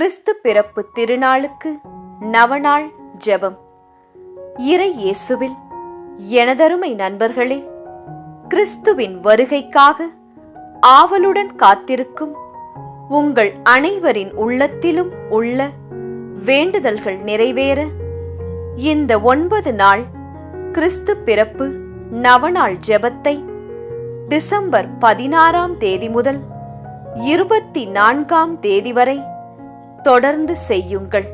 கிறிஸ்து பிறப்பு திருநாளுக்கு நவநாள் ஜெபம். இறை இயேசுவில் எனதருமை நண்பர்களே கிறிஸ்துவின் வருகைக்காக ஆவலுடன் காத்திருக்கும் உங்கள் அனைவரின் உள்ளத்திலும் உள்ள வேண்டுதல்கள் நிறைவேற இந்த ஒன்பது நாள் கிறிஸ்து பிறப்பு நவநாள் ஜெபத்தை டிசம்பர் பதினாறாம் தேதி முதல் இருபத்தி நான்காம் தேதி வரை தொடர்ந்து செய்யுங்கள்.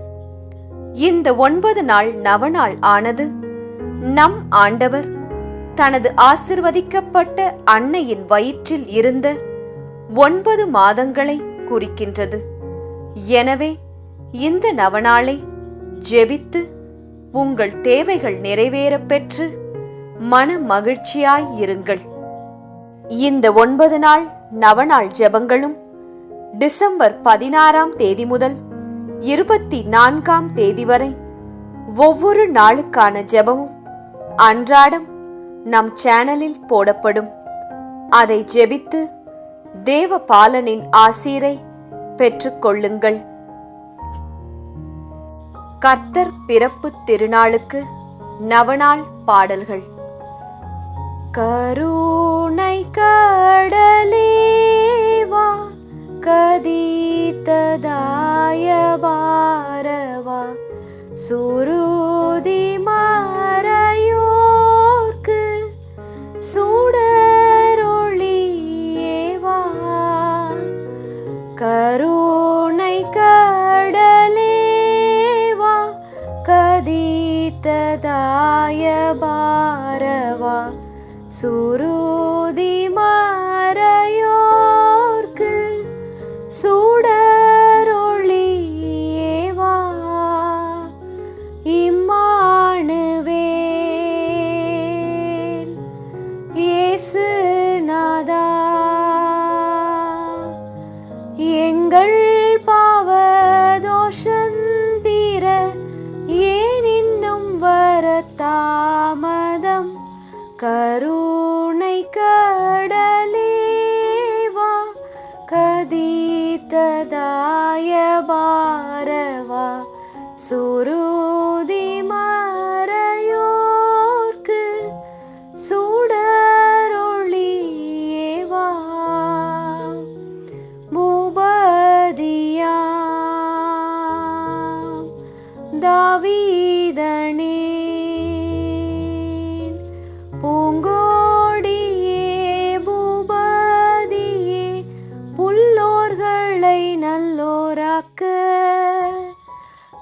இந்த ஒன்பது நாள் நவநாள் ஆனது நம் ஆண்டவர் தனது ஆசிர்வதிக்கப்பட்ட அன்னையின் வயிற்றில் இருந்த ஒன்பது மாதங்களை குறிக்கின்றது. எனவே இந்த நவநாளை ஜெபித்து உங்கள் தேவைகள் நிறைவேறப் பெற்று மன மகிழ்ச்சியாய் இருங்கள். இந்த ஒன்பது நாள் நவநாள் ஜெபங்களும் டிசம்பர் பதினாறாம் தேதி முதல் இருபத்தி நான்காம் தேதி வரை ஒவ்வொரு நாளுக்கான ஜெபமும் அன்றாடம் நம் சேனலில் போடப்படும். அதை ஜெபித்து தேவ பாலனின் ஆசீரை பெற்றுக்கொள்ளுங்கள். கர்த்தர் பிறப்பு திருநாளுக்கு நவநாள் பாடல்கள். கருணை கடலே கதீத்ததாய பாரவா சுருதி மறையோர்க்கு சுடரொளியேவா? கருணை கடலேவா? கதீத்ததாய பாரவா சுரு वारवा सु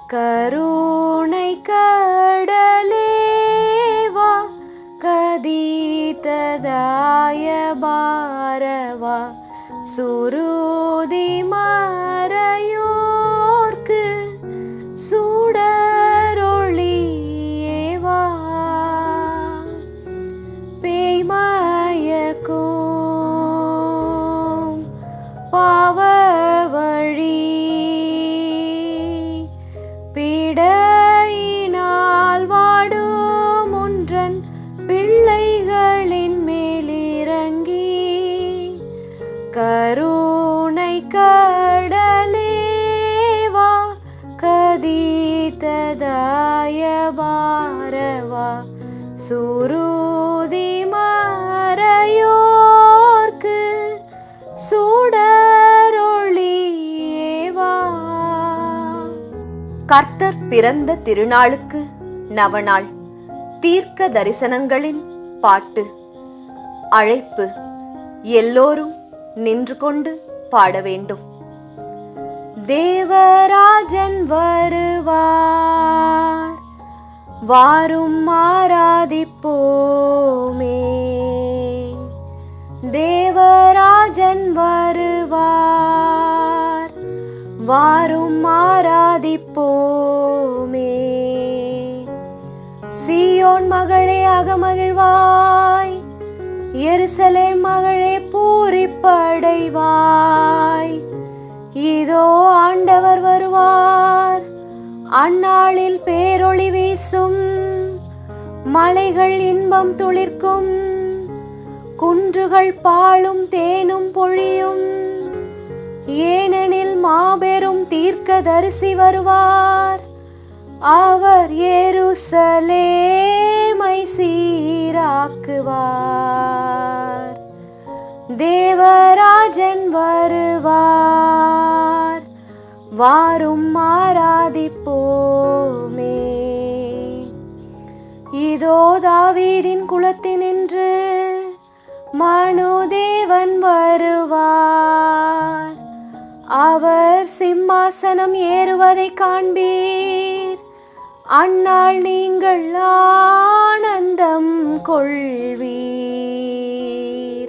கருணை கடலேவா கதித்ததாய பாரவா சுருதி கர்த்தர் பிறந்த திருநாளுக்கு நவநாள். தீர்க்க தரிசனங்களின் பாட்டு. அழைப்பு. எல்லோரும் நின்று கொண்டு பாட வேண்டும். தேவராஜன் வருவார். வாரும் ஆராதிப்போமே. தேவராஜன் வருவார். வாரும் ஆராதிப்போமே. சீயோன் மகளே அகமகிழ்வாய். எருசலே மகளே பூரிப்படைவாய். இதோ ஆண்டவர் வருவார். அந்நாளில் பேரொளி வீசும். மலைகள் இன்பம் துளிர்க்கும். குன்றுகள் பாலும் தேனும் பொழியும். ஏனெனில் மாபெரும் தீர்க்கதரிசி வருவார். அவர் எருசலேமை சீராக்குவார். தேவராஜன் வருவார். வாரும் ஆராதிப்போமே. இதோ தாவீதின் குலத்தினின்று மனுதேவன் வருவார். சிம்மாசனம் ஏறுவதை காண்பீர். அந்நாள் நீங்கள் ஆனந்தம் கொள்வீர்.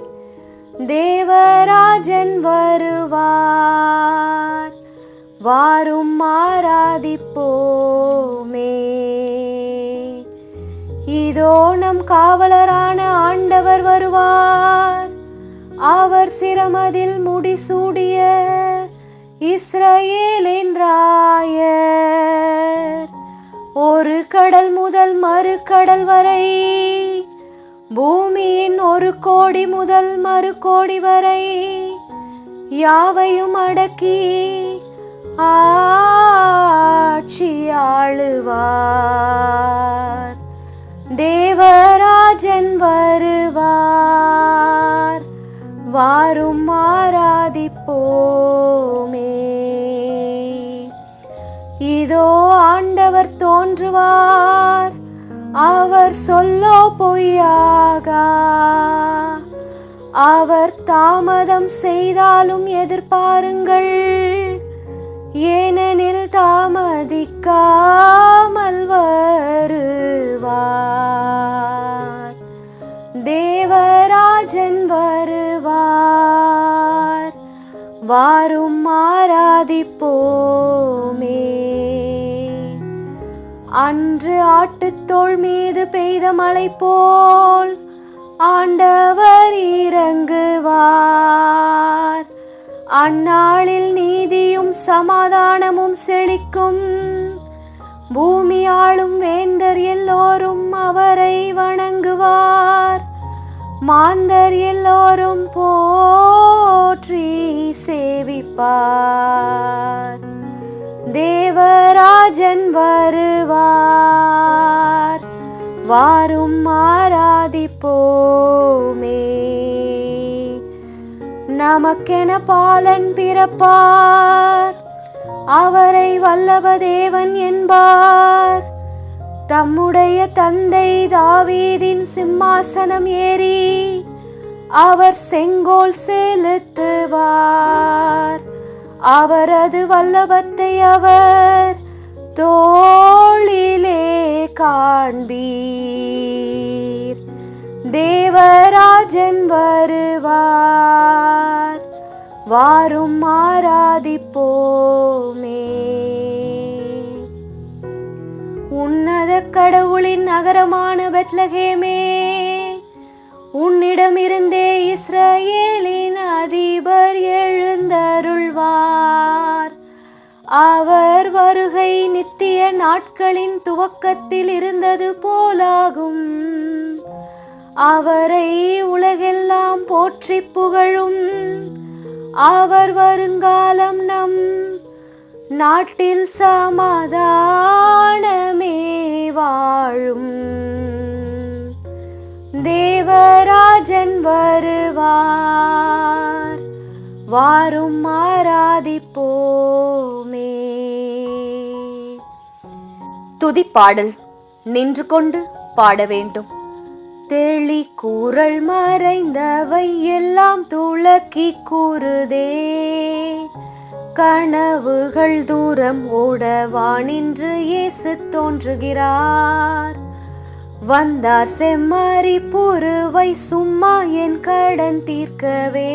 தேவராஜன் வருவார். வாரும் ஆராதிப்போமே. இதோ நம் காவலரான ஆண்டவர் வருவார். அவர் சிரமதில் முடிசூடிய இஸ்ரேலின் ராயர் ஒரு கடல் முதல் மறு கடல் வரை பூமியின் ஒரு கோடி முதல் மறு கோடி வரை யாவையும் அடக்கி ஆட்சி ஆளுவார். தேவராஜன் வருவார். வாரும் ஆராதிப்போமே. இதோ ஆண்டவர் தோன்றுவார் அவர் சொல்லோ பொய்யாகா. அவர் தாமதம் செய்தாலும் எதிர்பாருங்கள் ஏனெனில் தாமதிக்காமல் வருவார். தேவராஜன் வருவார். வாரும் ஆராதிப்போமே. அன்று ஆட்டுத்தோள் மீது பெய்த மழை போல் ஆண்டவர் இறங்குவார். அந்நாளில் நீதியும் சமாதானமும் செழிக்கும். பூமியாளும் வேந்தர் எல்லோரும் அவரை வணங்குவார். மாந்தர் எல்லோரும் போற்றி சேவிப்பார். தேவராஜன் வருவார். வாரும் ஆராதிப்போமே. நமக்கென பாலன் பிறப்பார். அவரை வல்லவ தேவன் என்பார். தம்முடைய தந்தை தாவீதின் சிம்மாசனம் ஏறி அவர் செங்கோல் செலுத்துவார். அவரது வல்லபத்தை அவர் தோளிலே காண்பீர். தேவராஜன் வருவார். வாரும் ஆராதிப்போமே. உன்னத கடவுளின் நகரமான பெத்லகேமே உன்னிடமிருந்தே இஸ்ரேலின் அதிபர் எழுந்தருள்வார். அவர் வருகை நித்திய நாட்களின் துவக்கத்தில் இருந்தது போலாகும். அவரை உலகெல்லாம் போற்றி புகழும். அவர் வருங்காலம் நம் நாட்டில் சமாதானமே வாழும். தேவராஜன் வருவார். வாரும் ஆராதிப்போமே. துதிப்பாடல். நின்று கொண்டு பாட வேண்டும். தெளி கூறல் மறைந்தவை எல்லாம் துளக்கி கூறுதே. கனவுகள் தூரம் ஓடவானின்று இயேசு தோன்றுகிறார். வந்தார் செம்மறி புருவை சும்மா என் கடன் தீர்க்கவே.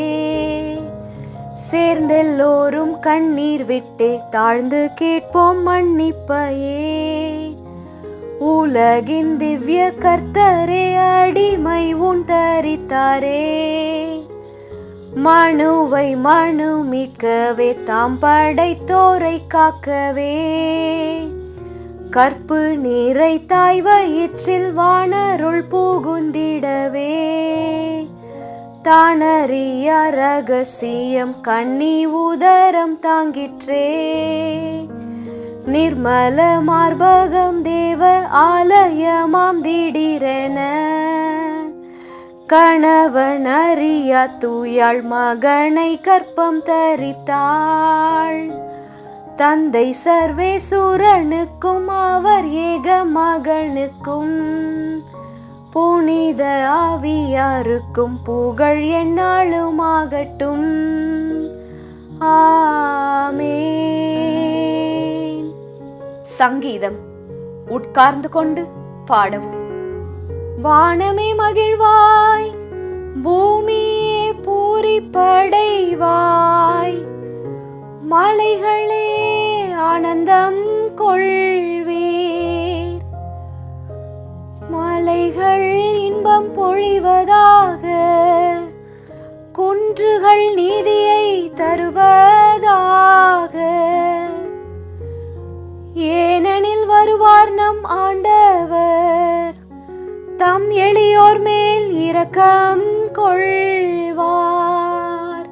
சேர்ந்தெல்லோரும் கண்ணீர் விட்டே தாழ்ந்து கேட்போம் மன்னிப்பையே. உலகின் திவ்ய கர்த்தரே அடிமை உன் தரித்தாரே. மனுவை மனு மீட்கவே தாம் படைத்தோரை காக்கவே. கற்பு நீரை தாய் வயிற்றில் வானருள் புகுந்திடவே. தானறிய ரகசியம் கண்ணி உதரம் தாங்கிற்றே. நிர்மல மார்பகம் தேவ ஆலயமாம் திடீரென. கணவன் அறியா தூயாள் மகனை கற்பம் தரித்தாள். தந்தை சர்வேசுரனுக்கும் அவர் ஏக மகனுக்கும். புனித ஆவியாருக்கும் புகழ் ஆகட்டும் ஆமே சங்கீதம் உட்கார்ந்து கொண்டு பாடவும். வானமே மகிழ்வாய் பூமியே பூரிப்படைவாய். மலைகளே ஆனந்தம் கொள்வேர். மலைகள் இன்பம் பொழிவதாக குன்றுகள் நீதியை தருவதாக. ஏனெனில் வருவார் நம் ஆண்டவர் தம் எளியோர் மேல் இரக்கம் கொள்வார்.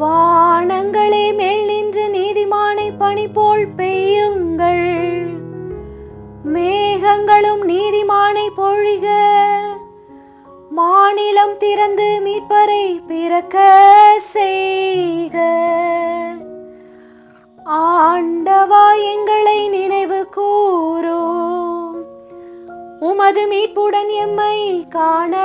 வானங்களே மேல் நின்று நீதிமானை பணி போல் பெய்யுங்கள். மேகங்களும் நீதிமானை பொழிக. மாநிலம் திறந்து மீட்பரை பிறக்க செய்க. ஆண்டவா எங்களை நினைவு கூறும் உமது மீட்புடன் எம்மை காணவாரோ?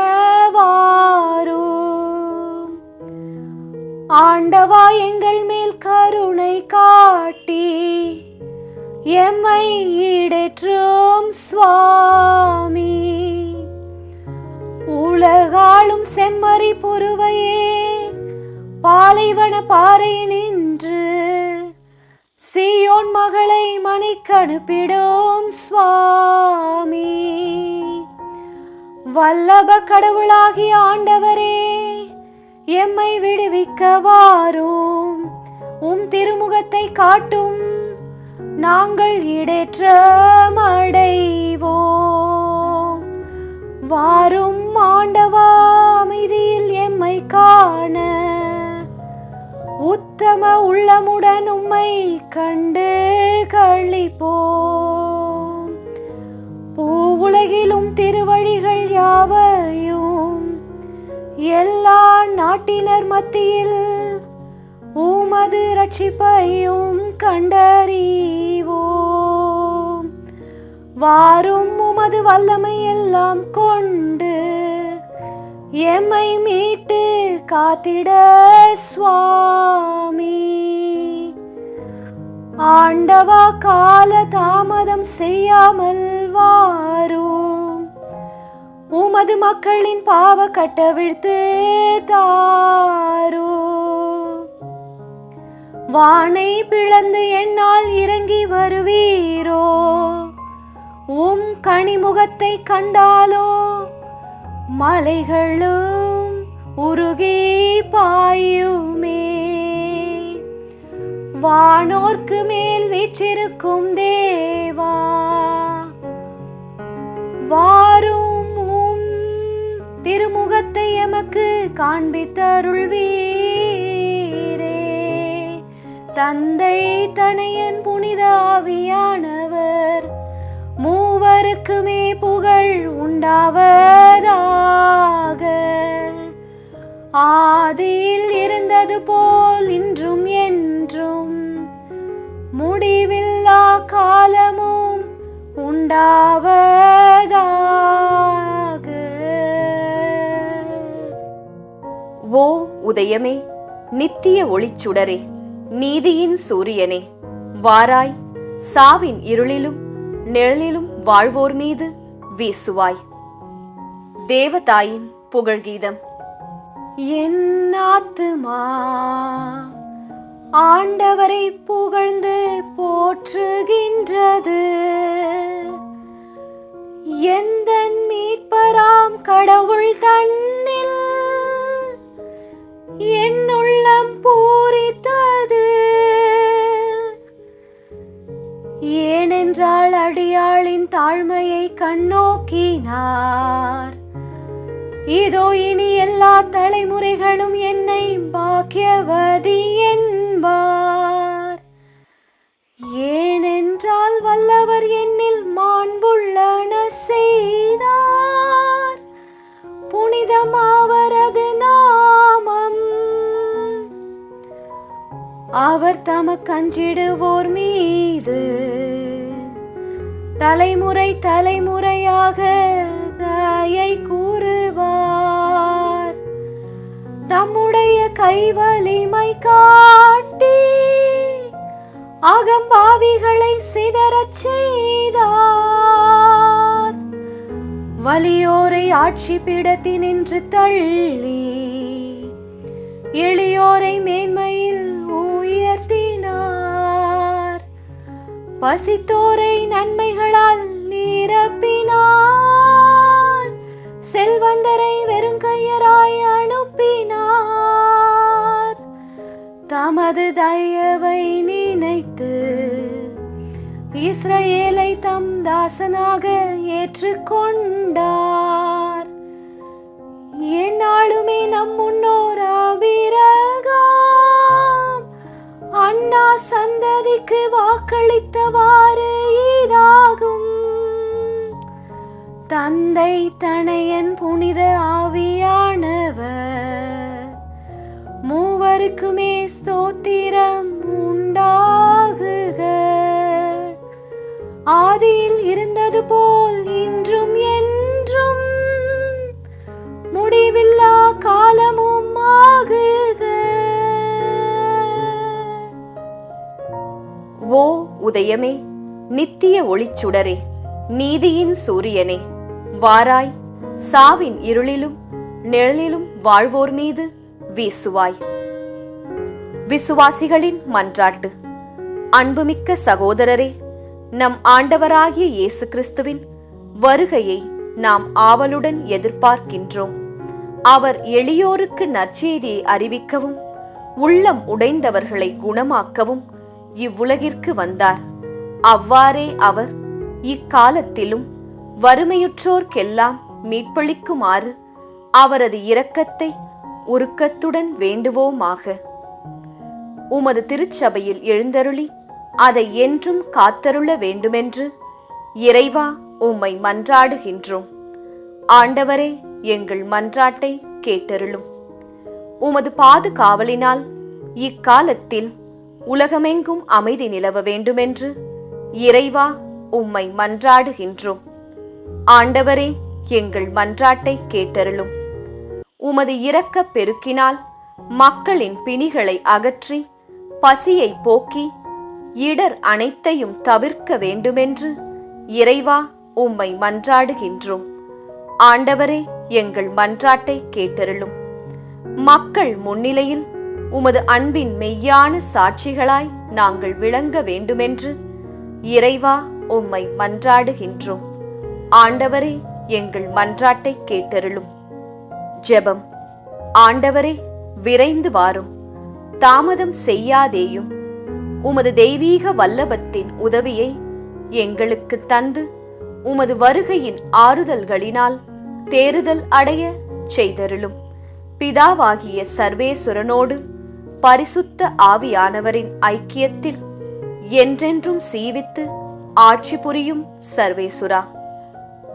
ஆண்டவா எங்கள் மேல் கருணை காட்டி எம்மை ஈடேற்றும் சுவாமி. உலகாளும் செம்மறி பொறுவையே பாலைவன பாறை நின்று மகளை மணிக்கு சுவாமி. வல்லப கடவுளாகிய ஆண்டவரே எம்மை விடுவிக்க வாரும் உம் திருமுகத்தை காட்டும் நாங்கள் இடேற்றம் அடைவோம். வாரும் ஆண்டவா அமைதியில் எம்மை காண உத்தம உள்ளமுடன் உம்மை கண்டு கழிப்போம். பூவுலகிலும் திருவழிகள் யாவையும் எல்லா நாட்டினர் மத்தியில் உமது ரட்சிப்பையும் கண்டறிவோம். வாரும் உமது வல்லமை எல்லாம் கொண்டு எம்மை மீட்டு காத்திட சுவாமி. ஆண்டவா கால தாமதம் செய்யாமல் வாரும் உமது மக்களின் பாவ கட்டவிழ்த்து தாரோ. வானை பிளந்து என்னால் இறங்கி வருவீரோ. உம் கனிமுகத்தை கண்டாலோ. மலைகளும் உருகி பாயுமே. வானோர்க்கு மேல் வீற்றிருக்கும் தேவா வாரும் உம் திருமுகத்தை எமக்கு காண்பித்தருள்வீரே. தந்தை தனையன் புனித ஆவியானவர் மூவருக்குமே புகழ் உண்டாவர். ஆதியில் இருந்தது போல் இன்றும் என்றும். முடிவில்லா காலமும் உண்டாவதாக. ஓ உதயமே நித்திய ஒளிச்சுடரே நீதியின் சூரியனே வாராய் சாவின் இருளிலும் நிழலிலும் வாழ்வோர் மீது வீசுவாய். தேவதாயின் புகழ்கீதம். என் ஆத்துமா. ஆண்டவரை புகழ்ந்து போற்றுகின்றது. எந்த மீட்பராம் கடவுள் தன்னில் என் உள்ளம் பூரித்தது. ஏனென்றால் அடியாளின் தாழ்மையை கண்ணோக்கினார். இதோ இனி எல்லா தலைமுறைகளும் என்னை பாக்கியவதி என்பார். ஏனென்றால் வல்லவர் என்னில் மாண்புள்ளன செய்தார். புனிதம் அவரது நாமம். அவர் தமக்கஞ்சிடுவோர் மீது தலைமுறை தலைமுறையாக தயை கூ தம்முடைய கைவலிமை காட்டி அகம்பாவிகளை சிதறச் செய்தார். வலியோரை ஆட்சி பீடத்தினின்று தள்ளி எளியோரை மேன்மையில் உயர்த்தினார். பசித்தோரை நன்மைகளால் நிரப்பினார். செல்வந்தரை வெறுங்கையராய் அனுப்பினார். தமது தயவை நினைத்து இஸ்ரேலை தம் தாசனாக ஏற்றுக்கொண்டார். என்னாலுமே நம் முன்னோர் அபிரகாம் அண்ணா சந்ததிக்கு வாக்களித்தவார் தந்தை தனையன் புனித ஆவியானவர். மூவருக்குமே ஸ்தோத்திரம் உண்டாகுக. ஆதியில் இருந்தது போல் இன்றும் என்றும் முடிவில்லா காலமும் ஆகுக. ஓ உதயமே நித்திய ஒளிச்சுடரே நீதியின் சூரியனே வாராய் சாவின் இருளிலும் நிழலிலும் வாழ்வோர் மீது வீசுவாய். விசுவாசிகளின் மன்றாட்டு. அன்புமிக்க சகோதரரே நம் ஆண்டவராகிய இயேசு கிறிஸ்துவின் வருகையை நாம் ஆவலுடன் எதிர்பார்க்கின்றோம். அவர் எளியோருக்கு நற்செய்தியை அறிவிக்கவும் உள்ளம் உடைந்தவர்களை குணமாக்கவும் இவ்வுலகிற்கு வந்தார். அவ்வாறே அவர் இக்காலத்திலும் வறுமையுற்றோர்க்கெல்லாம் மீட்பளிக்குமாறு அவரது இரக்கத்தை உருக்கத்துடன் வேண்டுவோமாக. உமது திருச்சபையில் எழுந்தருளி அதை என்றும் காத்தருள வேண்டுமென்று இறைவா உம்மை மன்றாடுகின்றோம். ஆண்டவரே எங்கள் மன்றாட்டை கேட்டருளும். உமது பாதுகாவலினால் இக்காலத்தில் உலகமெங்கும் அமைதி நிலவ வேண்டுமென்று இறைவா உம்மை மன்றாடுகின்றோம். ஆண்டவரே எங்கள் மன்றாட்டை கேட்டருளும். உமது இரக்கப் பெருக்கினால் மக்களின் பிணிகளை அகற்றி பசியை போக்கி இடர் அனைத்தையும் தவிர்க்க வேண்டுமென்று இறைவா உம்மை மன்றாடுகின்றோம். ஆண்டவரே எங்கள் மன்றாட்டை கேட்டருளும். மக்கள் முன்னிலையில் உமது அன்பின் மெய்யான சாட்சிகளாய் நாங்கள் விளங்க வேண்டுமென்று இறைவா உம்மை மன்றாடுகின்றோம். ஆண்டவரே எங்கள் மன்றாட்டை கேட்டருளும். ஜெபம். ஆண்டவரே விரைந்து வாரும். தாமதம் செய்யாதேயும். உமது தெய்வீக வல்லபத்தின் உதவியை எங்களுக்கு தந்து உமது வருகையின் ஆறுதல்களினால் தேறுதல் அடைய செய்தருளும். பிதாவாகிய சர்வேசுரனோடு பரிசுத்த ஆவியானவரின் ஐக்கியத்தில் என்றென்றும் சீவித்து ஆட்சி புரியும் சர்வேசுரா